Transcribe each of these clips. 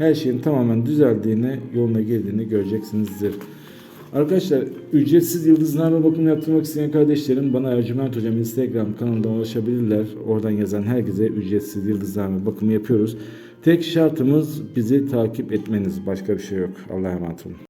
her şeyin tamamen düzeldiğini, yoluna girdiğini göreceksinizdir. Arkadaşlar ücretsiz yıldızlarla bakım yaptırmak isteyen kardeşlerim bana Ercüment Hocam Instagram kanalından ulaşabilirler. Oradan yazan herkese ücretsiz yıldızlarla bakımı yapıyoruz. Tek şartımız bizi takip etmeniz. Başka bir şey yok. Allah'a emanet olun.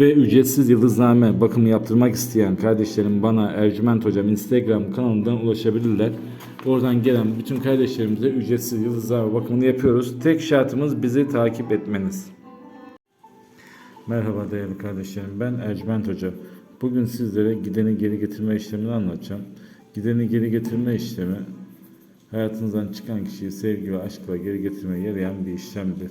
Ve ücretsiz yıldızname bakımı yaptırmak isteyen kardeşlerim bana Ercüment Hocam Instagram kanalından ulaşabilirler. Oradan gelen bütün kardeşlerimize ücretsiz yıldızname bakımını yapıyoruz. Tek şartımız bizi takip etmeniz. Merhaba değerli kardeşlerim ben Ercüment Hoca. Bugün sizlere gideni geri getirme işlemini anlatacağım. Gideni geri getirme işlemi hayatınızdan çıkan kişiyi sevgi ve aşkla geri getirmeye yarayan bir işlemdir.